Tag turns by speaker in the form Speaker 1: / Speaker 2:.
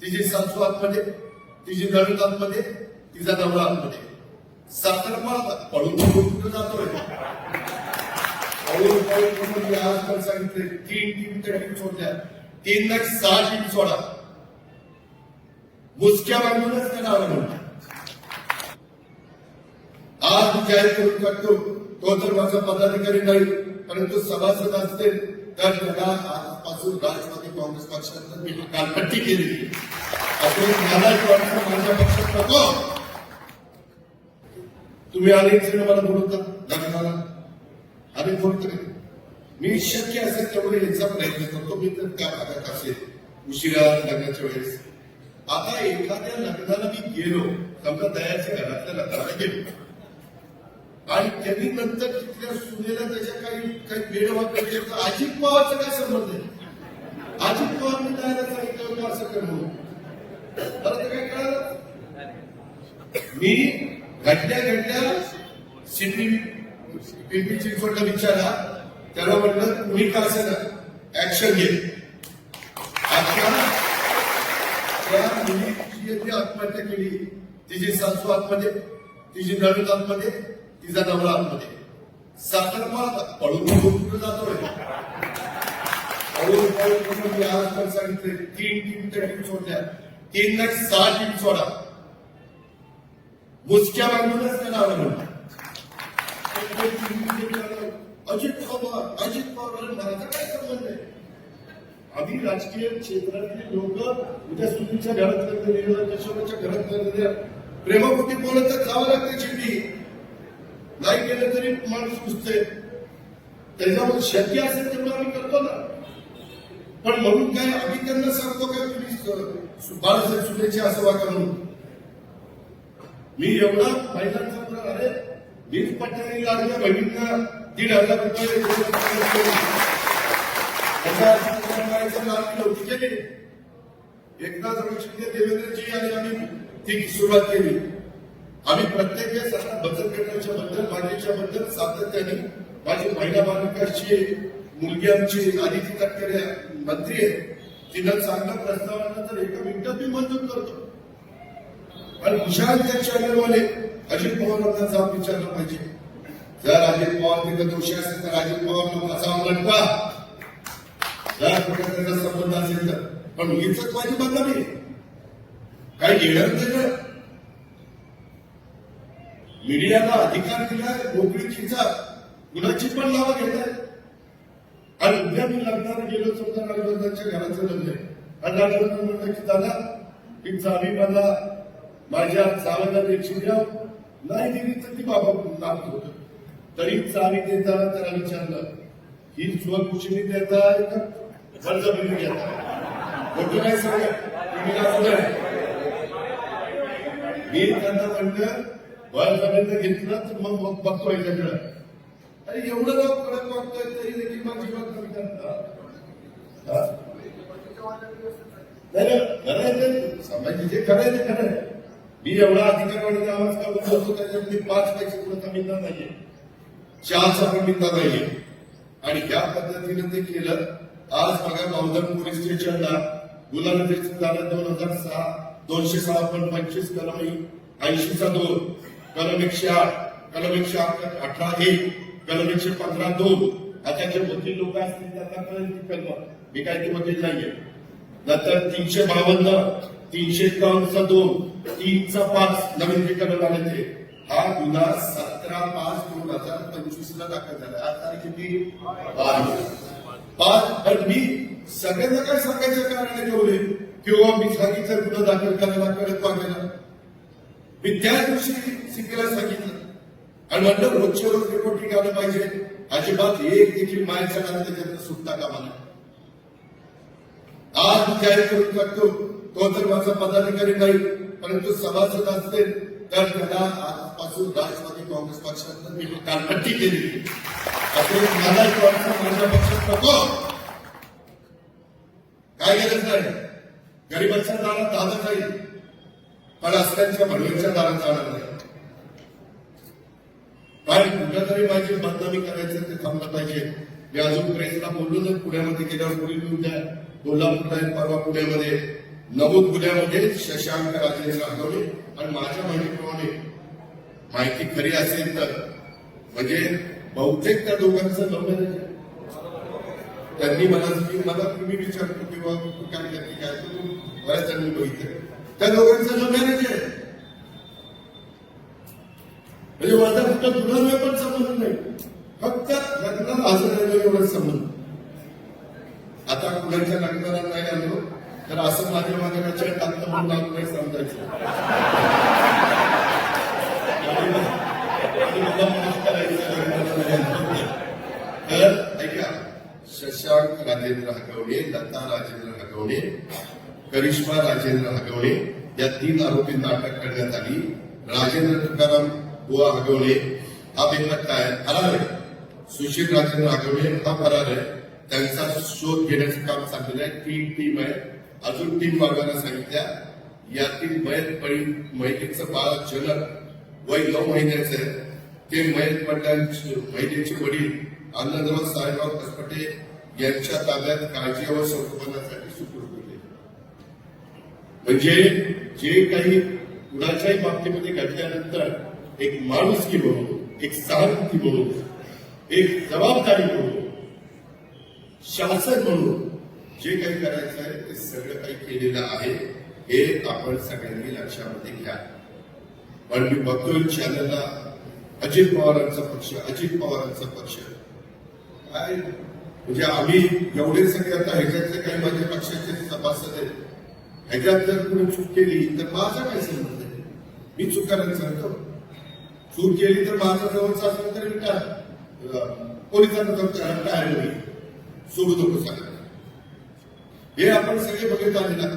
Speaker 1: तिची सासू आतमध्ये तिची नणद आतमध्ये तिचा नवरा आतमध्ये साखरमा पळून पळून कुठं जातोय पळून पळून आज पण सांगितले तीन टीमच्या टीम सोडल्या. तीन लाख सहा टीम सोडा. मुसक्या बांधूनच त्याला म्हणतात आज मी जाहीर करून टाकतो तो तर माझा पदाधिकारी नाही. परंतु सभासद असतील तर त्याला आजपासून राष्ट्रवादी काँग्रेस पक्षात मी कालपट्टी केली. असं मला माझ्या पक्षात नको. तुम्ही अनेक जण मला बोलवता लग्नाला. अनेक बोलतोय. मी शक्य असेल तेवढे याचा प्रयत्न करतो. मी तर त्या भागात असेल. उशिरा लग्नाच्या वेळेस. आता एखाद्या लग्नाला मी गेलो समजा दयाच्या घरातल्या लग्नाला गेलो. आणि त्यांनी नंतर तिथल्या सुनेला त्याच्या काही काही वेळ वाटत अजित पवारचा काय संबंध आहे? अजित पवारने द्यायला सांगितलं असं कर म्हणून तर काय कळालं? मी घडल्या घडल्या सिटी पिंपरी चिंचवडला विचारा त्याला म्हटलं तुम्ही का असं ऍक्शन घे त्या मुलीची आत्महत्या केली तिची सासू आतमध्ये तिची नवीन आतमध्ये तिचा नवरा आतमध्ये. साखरमा पळून पळून कुठं जातोय. पळून पळून पळून मी आज पण सांगितले तीन टीमच्या टीम सोडल्या. तीन लाख सहा टीम सोडा. मुसक्या बांधूनच त्याला म्हणतात अजित पवार अजित पवार मराठा काय संबंध आहे? आम्ही राजकीय क्षेत्रातले लोक उद्या सुनीलच्या घरात करते कशोराच्या घरात करते प्रेमापोटी बोलत तर जावं लागते चिठी नाही केलं तरी माणूस पुसते त्याच्यामुळे शक्य असेल तेवढं आम्ही करतो ना. पण म्हणून काय आम्ही त्यांना सांगतो का तुम्ही बाळासाहेब सुनेचे असं वागा म्हणून. मी एवढा महिलांचा पुढे अरे वीज पट्ट्याने लागल्या बहिणींना दीड हजार रुपये दोन नव्हती केली. एकदा शिंदे देवेंद्रजी आणि आम्ही ती सुरुवात केली. आम्ही प्रत्येक वेळेस आता बचत गटाच्या बद्दल माझ्याच्या बद्दल सातत्याने माझी महिला बालकाची मुलगी आमची आदिती तटकरे मंत्री आहे तिला चांगला प्रस्ताव आणला तर एका मिनिटात मी मंजूर करतो. पण हुशार त्या चॅनलवाले अजित पवारांना जाऊन विचारलं पाहिजे. जर अजित पवार तिथं दोषी असेल तर अजित पवारला बसावं लटका जर कुठे त्याचा संबंध असेल तर. पण हीच माझी बदनामी नाही काही येणार नाही मीडियाला अधिकार दिलाय नोकरीचीचा कुणाची पण नावं घेत आहे आणि उद्या मी लग्नाला गेलो समजा नागरिकांच्या घराचं लग्न आहे. आणि राजवर्धन म्हणलं की दादा ही चावी मला माझ्या जावेला द्यायची द्या नाही दिली तर ती बाबा नाव होत तरी चावी देताना त्याला विचारलं ही स्वखुशीने देताय का बळजबरीने घेताय खोटं नाही सांगा मी त्यांना म्हणलं बळजबरीने घेतलं तर मग मग बघतो याच्याकडे. अरे एवढं लोक कडक वागतोय तरी देखील माझी बात कमी करता नाही नाही, खरं जे खरं खरं मी एवढा अधिकारवाणी आवाज का बोलतो? त्याच्यामध्ये पाच पैसे पुढे मिळणार नाहीये. चारचा पण मिळणार नाहीये. आणि या पद्धतीनं ते केलं. आज बघा गावधन पोलीस स्टेशनला गुलानगरीचं दोन हजार सहा दोनशे सहा पण पंचवीस कलम ऐंशीचा दोन. कलम एकशे आठ कलम एकशे अठरा एक कलम एकशे पंधरा दोन. आता जे वकील लोक असतील त्यांना कळेल ती कलम. मी काय ते वकील नाहीये. नंतर तीनशे बावन्न तीनशे एकावन्नचा दोन तीनचा पाच नवीन जे कलम आले ते. हा गुन्हा सतरा पाच दोन हजार पंचवीस ला दाखल झाला. आज तारीख किती? पाच पण मी सगळ्यांना काय सांगायचं कारण ठेवले किंवा मी सांगितलं गुन्हा दाखल करायला कळत वागायला. मी त्या दिवशी सीपीला सांगितलं. आणि म्हणलं रोजच्या रोज रिपोर्टिंग आलं पाहिजे. अजिबात एक देखील मायाच्या कारण त्याच्यातनं सुटता कामा नाही आज मी जाहीर करून टाकतो तो तर माझा पदाधिकारी नाही परंतु सभासद असते तर त्याला आजपासून राष्ट्रवादी काँग्रेस पक्षात मी कालपट्टी केली. असं मला वाटतं माझ्या पक्षात नको. काय गरज नाही. गरिबांच्या दारात दादा जाईल पण असल्याच्या भडव्यांच्या दारात जाणार नाही. पण कुठेतरी माझी बदनामी करायचं ते थांबलं पाहिजे. मी अजून प्रेसला बोललो नाही पुण्यामध्ये गेल्यावर पुढील उद्या कोल्हापूर आहे परवा पुण्यामध्ये नवोद पुण्यामध्ये शशांक राजेंद्र आठवले आणि माझ्या माहितीप्रमाणे माहिती खरी असेल तर म्हणजे बहुतेक त्या दोघांचं लग्न त्यांनी मला मला तुम्ही विचारतो किंवा काय करते काय बऱ्याच जणांनी बघितलं. त्या दोघांचं जो मॅरेज आहे. म्हणजे माझा फक्त दुरान्वय पण संबंध नाही. फक्त लग्नात हजर राहिलो एवढाच संबंध. आता कुणाच्या लग्नाला नाही आलो तर असं माझ्या माझ्या चेट टाकतं म्हणून मला नाही समजायचं. तर ऐका शशांक राजेंद्र हगवणे लता राजेंद्र हगवणे करिश्मा राजेंद्र हगवले या तीन आरोपींना अटक करण्यात आली. राजेंद्र तुकाराम बुवा हगवले हा बेपत्ता आहे फरार आहे. सुशील राजेंद्र हगवले हा फरार आहे. त्यांचा शोध घेण्याचं काम चाललेलं आहे. तीन टीम आहे. अजून टीम वाढवायला सांगितल्या. यातील मयत पळी महिलेचं बाळ जनक वय नऊ महिन्याचं आहे. ते मयत वडिलांचे महिलेचे वडील आनंदराव साहेबराव कसपटे यांच्या ताब्यात काळजी व संगोपनासाठी सुपूर्द म्हणजे जे काही कुणाच्याही बाबतीमध्ये घडल्यानंतर एक माणुसकी म्हणून एक सहानुभूती म्हणून एक जबाबदारी म्हणून शासन म्हणून जे काही करायचं आहे ते सगळं काही केलेलं आहे हे आपण सगळ्यांनी लक्षामध्ये घ्या. पण मी बघतोय चॅनलला अजित पवारांचा पक्ष अजित पवारांचा पक्ष. काय? म्हणजे आम्ही एवढे सगळे आता ह्याच्यातले काही माझ्या पक्षाचे सभासद आहेत. ह्याच्यात जर कुणी चूक केली तर माझा काय संबंध आहे? मी चुकायला सांगतो. चूक केली तर माझा जवळचा असेल तर मी काय? पोलिसांना जाऊन काय सोडू नको सांगा हे आपण सगळे बघत आलेला